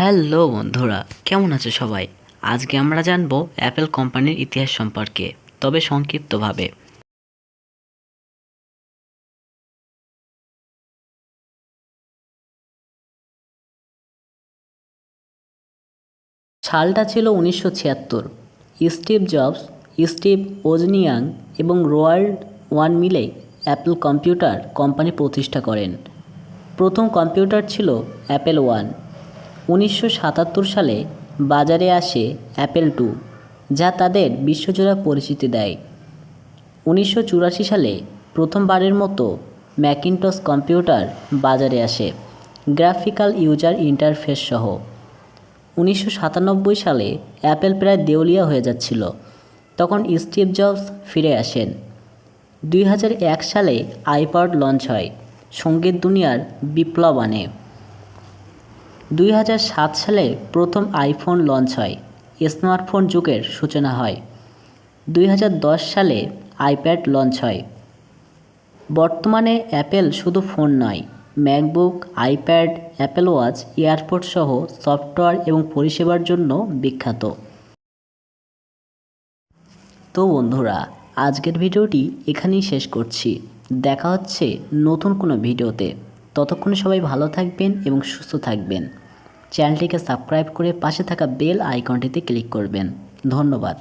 Hello বন্ধুরা, কেমন আছো সবাই? আজকে আমরা জানব অ্যাপেল কোম্পানির ইতিহাস সম্পর্কে, তবে সংক্ষিপ্তভাবে। সালটা ছিল উনিশশো ছিয়াত্তর। স্টিভ জবস, স্টিভ ওজনিয়াং এবং রোয়াল্ড ওয়ান মিলে অ্যাপেল কম্পিউটার কোম্পানি প্রতিষ্ঠা করেন। প্রথম কম্পিউটার ছিল অ্যাপেল ওয়ান। উনিশশো সাতাত্তর সালে বাজারে আসে অ্যাপেল টু, যা তাদের বিশ্বজোড়া পরিচিতি দেয়। উনিশশো চুরাশি সালে প্রথমবারের মতো ম্যাকিনটস কম্পিউটার বাজারে আসে, গ্রাফিক্যাল ইউজার ইন্টারফেস সহ। উনিশশো সাতানব্বই সালে অ্যাপেল প্রায় দেউলিয়া হয়ে যাচ্ছিল, তখন স্টিভ জবস ফিরে আসেন। দুই সালে আইপড লঞ্চ হয়, সংগীত দুনিয়ার বিপ্লব আনে দুই সালে প্রথম আইফোন লঞ্চ হয়, স্মার্টফোন যুগের সূচনা হয়। দুই হাজার দশ সালে আইপ্যাড লঞ্চ হয়। বর্তমানে অ্যাপেল শুধু ফোন নয়, MacBook, iPad, Apple Watch, airport সহ সফটওয়্যার এবং পরিষেবার জন্য বিখ্যাত। তো বন্ধুরা, আজকের ভিডিওটি এখানেই শেষ করছি। দেখা হচ্ছে নতুন কোনো ভিডিওতে। ততক্ষণে সবাই ভালো থাকবেন এবং সুস্থ থাকবেন। চ্যানেলটিকে সাবস্ক্রাইব করে পাশে থাকা বেল আইকনটিতে ক্লিক করবেন। ধন্যবাদ।